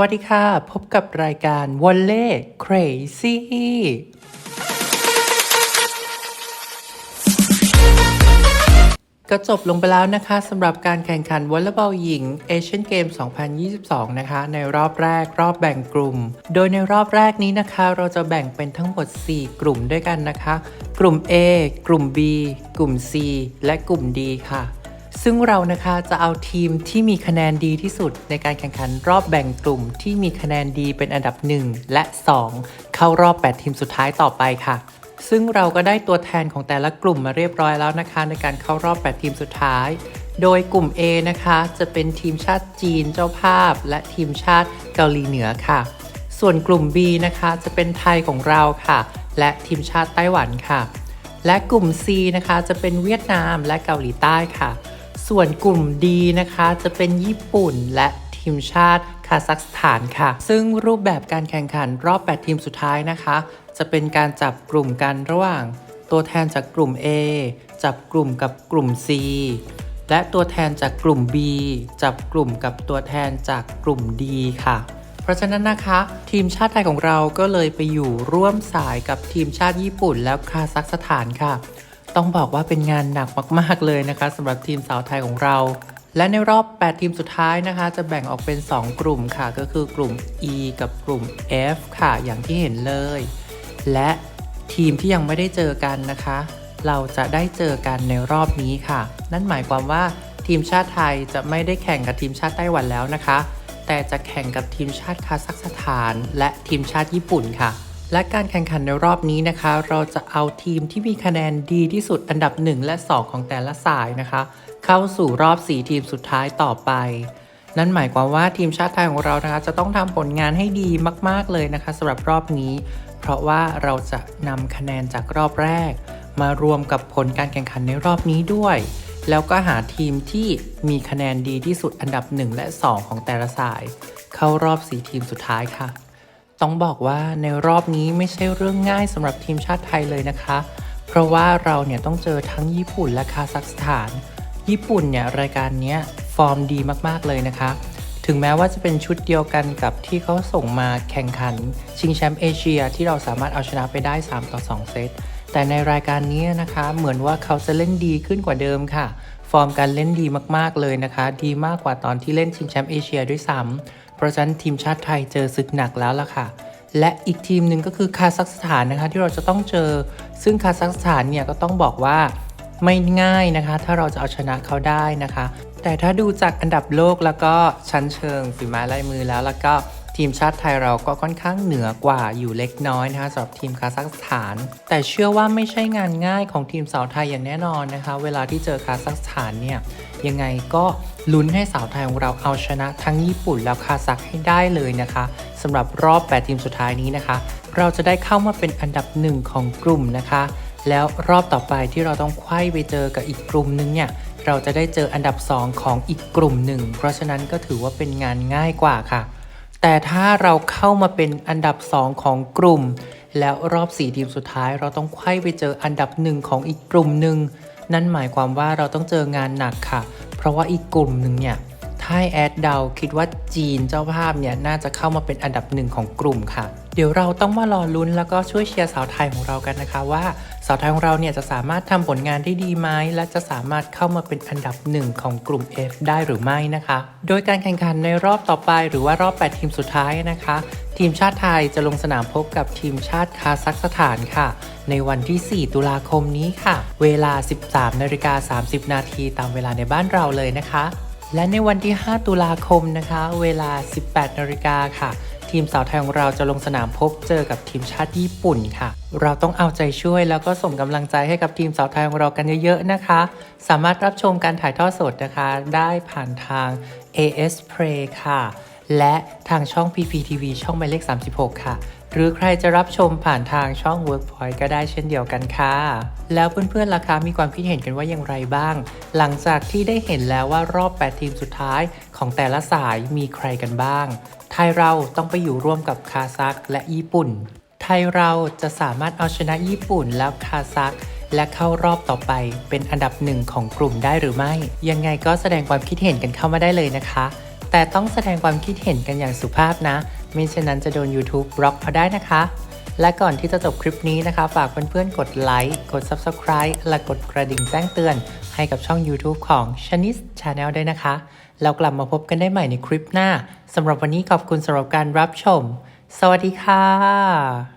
วัสดีค่ะ พบกับรายการวอลเล่ Crazy ก็จบลงไปแล้วนะคะสำหรับการแข่งขันวอลเลย์บอลหญิงเอเชียนเกม 2022 นะคะ ในรอบแรกรอบแบ่งกลุ่ม โดยในรอบแรกนี้นะคะ เราจะแบ่งเป็นทั้งหมด 4 กลุ่มด้วยกันนะคะ กลุ่ม A กลุ่ม B กลุ่ม C และกลุ่ม D ค่ะ ซึ่งเรานะคะจะเอาทีมที่มีคะแนนดีที่สุดในการแข่งขันรอบแบ่งกลุ่มที่มีคะแนนดีเป็นอันดับ 1 และ 2 เข้ารอบ 8 ทีมสุดท้ายต่อไปค่ะ ซึ่งเราก็ได้ตัวแทนของแต่ละกลุ่มมาเรียบร้อยแล้วนะคะ ในการเข้ารอบ 8 ทีมสุดท้าย โดยกลุ่ม A นะคะ จะเป็นทีมชาติจีนเจ้าภาพ และทีมชาติเกาหลีเหนือค่ะ ส่วนกลุ่ม B นะคะจะเป็นไทยของเราค่ะ และทีมชาติไต้หวันค่ะ และกลุ่ม C นะคะจะเป็นเวียดนามและเกาหลีใต้ค่ะ ส่วนกลุ่ม D นะคะจะเป็นญี่ปุ่นและทีมชาติคาซัคสถานค่ะ ซึ่งรูปแบบการแข่งขันรอบ 8 ทีมสุดท้ายนะคะ จะเป็นการจับกลุ่มกันระหว่าง ตัวแทนจากกลุ่ม A จับกลุ่มกับกลุ่ม C และตัวแทนจากกลุ่ม B จับกลุ่มกับตัวแทนจากกลุ่ม D ค่ะ เพราะฉะนั้นนะคะ ทีมชาติไทยของเราก็เลยไปอยู่ร่วมสายกับทีมชาติญี่ปุ่นแล้วคาซัคสถานค่ะ ต้องบอกว่าเป็นงานหนักมาก ๆ เลยนะคะสำหรับทีมสาวไทยของเรา และในรอบ 8 ทีมสุดท้ายนะคะ จะแบ่งออกเป็น 2 กลุ่มค่ะ ก็คือกลุ่ม E กับกลุ่ม F ค่ะ อย่างที่เห็นเลย และทีมที่ยังไม่ได้เจอกันนะคะ เราจะได้เจอกันในรอบนี้ค่ะ นั่นหมายความว่าทีมชาติไทยจะไม่ได้แข่งกับทีมชาติไต้หวันแล้วนะคะ แต่จะแข่งกับทีมชาติคาซัคสถาน และทีมชาติญี่ปุ่นค่ะ และการแข่งขันในรอบนี้นะคะ เราจะเอาทีมที่มีคะแนนดีที่สุดอันดับ 1 และ 2 ของแต่ละสายนะคะ เข้าสู่รอบ 4 ทีมสุดท้ายต่อไป นั่นหมายความว่าทีมชาติไทยของเรานะคะ จะต้องทำผลงานให้ดีมาก ๆ เลยนะคะสำหรับรอบนี้ เพราะว่าเราจะนำคะแนนจากรอบแรก มารวมกับผลการแข่งขันในรอบนี้ด้วย แล้วก็หาทีมที่มีคะแนนดีที่สุดอันดับ 1 และ 2 ของแต่ละสาย เข้ารอบ 4 ทีมสุดท้ายค่ะ ต้องบอกว่าในรอบนี้ไม่ใช่เรื่องง่ายสำหรับทีมชาติไทยเลยนะคะ เพราะว่าเราเนี่ยต้องเจอทั้งญี่ปุ่นและคาซัคสถาน ญี่ปุ่นเนี่ยรายการนี้ฟอร์มดีมากๆเลยนะคะ ถึงแม้ว่าจะเป็นชุดเดียวกันกับที่เขาส่งมาแข่งขัน ชิงแชมป์เอเชียที่เราสามารถเอาชนะไปได้ 3 ต่อ 2 เซต แต่ในรายการนี้นะคะเหมือนว่าเขาจะเล่นดีขึ้นกว่าเดิมค่ะ ฟอร์มการเล่นดีมากๆเลยนะคะ ดีมากกว่าตอนที่เล่นชิงแชมป์เอเชียด้วยซ้ำ เพราะฉะนั้นทีมชาติไทยเจอศึกหนักแล้วล่ะค่ะ และอีกทีมหนึ่งก็คือคาซัคสถานนะคะที่เราจะต้องเจอ ซึ่งคาซัคสถานเนี่ยก็ต้องบอกว่าไม่ง่ายนะคะ ถ้าเราจะเอาชนะเขาได้นะคะ แต่ถ้าดูจากอันดับโลกแล้วก็ชั้นเชิงฝีไม้ลายมือแล้วแล้วก็ ทีมชาติไทยเราก็ค่อนข้างเหนือกว่าอยู่เล็กน้อยนะคะสำหรับทีมคาซัคสถาน แต่เชื่อว่าไม่ใช่งานง่ายของทีมสาวไทยอย่างแน่นอนนะคะ เวลาที่เจอคาซัคสถานเนี่ยยังไงก็ลุ้นให้สาวไทยของเราเอาชนะทั้งญี่ปุ่นแล้วคาซัคให้ได้เลยนะคะสำหรับรอบ 8 ทีมสุดท้ายนี้นะคะ เราจะได้เข้ามาเป็นอันดับหนึ่งของกลุ่มนะคะ แล้วรอบต่อไปที่เราต้องไขว้ไปเจอกับอีกกลุ่มนึงเนี่ยเราจะได้เจออันดับ 2 ของอีกกลุ่มหนึ่งเพราะฉะนั้นก็ถือว่าเป็นงานง่ายกว่าค่ะ แต่ถ้าเราเข้ามาเป็นอันดับ 2 ของกลุ่ม แล้วรอบ 4 ทีมสุดท้าย เราต้องไขว้ไปเจออันดับหนึ่งของอีกกลุ่มหนึ่งนั่นหมายความว่าเราต้องเจองานหนักค่ะ เพราะว่าอีกกลุ่มหนึ่งเนี่ย ถ้าแอดเดาคิดว่าจีนเจ้าภาพเนี่ยน่าจะเข้ามาเป็นอันดับหนึ่งของกลุ่มค่ะ เดี๋ยวเราต้องมารอลุ้นแล้วก็ช่วยเชียร์สาวไทยของเรากันนะคะว่าสาวไทยของเราเนี่ยจะสามารถทำผลงานได้ดีไหมและจะสามารถเข้ามาเป็นอันดับหนึ่งของกลุ่ม F ได้หรือไม่นะคะ โดยการแข่งขันในรอบต่อไปหรือว่ารอบ 8 ทีมสุดท้ายนะคะ ทีมชาติไทยจะลงสนามพบกับทีมชาติคาซัคสถานค่ะ ในวันที่ 4 ตุลาคมนี้ค่ะ เวลา 13นาฬิกา30 นาทีตามเวลาในบ้านเราเลยนะคะ และในวันที่ 5 ตุลาคมนะคะ เวลา 18นาฬิกาค่ะ ทีมสาวไทยของเราจะลงสนามพบเจอกับทีมชาติญี่ปุ่นค่ะ เราต้องเอาใจช่วยแล้วก็ส่งกำลังใจให้กับทีมสาวไทยของเรากันเยอะๆนะคะ สามารถรับชมการถ่ายทอดสดนะคะ ได้ผ่านทาง AS Play ค่ะ และทางช่อง PPTV ช่องหมายเลข 36 ค่ะ หรือใครจะรับชมผ่านทางช่อง Workpoint ก็ได้เช่นเดียวกันค่ะ แล้วเพื่อนๆล่ะคะมีความคิดเห็นกันว่าอย่างไรบ้าง หลังจากที่ได้เห็นแล้วว่ารอบ 8 ทีมสุดท้ายของแต่ละสายมีใครกันบ้าง ไทยเราต้องไปอยู่ร่วมกับคาซัคและญี่ปุ่น ไทยเราจะสามารถเอาชนะญี่ปุ่นแล้วคาซัคและเข้ารอบต่อไปเป็นอันดับหนึ่งของกลุ่มได้หรือไม่ ยังไงก็แสดงความคิดเห็นกันเข้ามาได้เลยนะคะ แต่ต้องแสดงความคิดเห็นกันอย่างสุภาพนะ มิฉะนั้นจะโดน YouTube บล็อกเอาได้นะคะ และก่อนที่จะจบคลิปนี้นะคะ ฝากเพื่อนๆ กดไลค์ กด Subscribe และกดกระดิ่งแจ้งเตือน ให้กับช่อง YouTube ของ c h a n i s Channel ด้วยนะคะ แล้วกลับมาพบกันได้ใหม่ในคลิปหน้าสำหรับวันนี้ขอบคุณสำหรับการรับชม สวัสดีค่ะ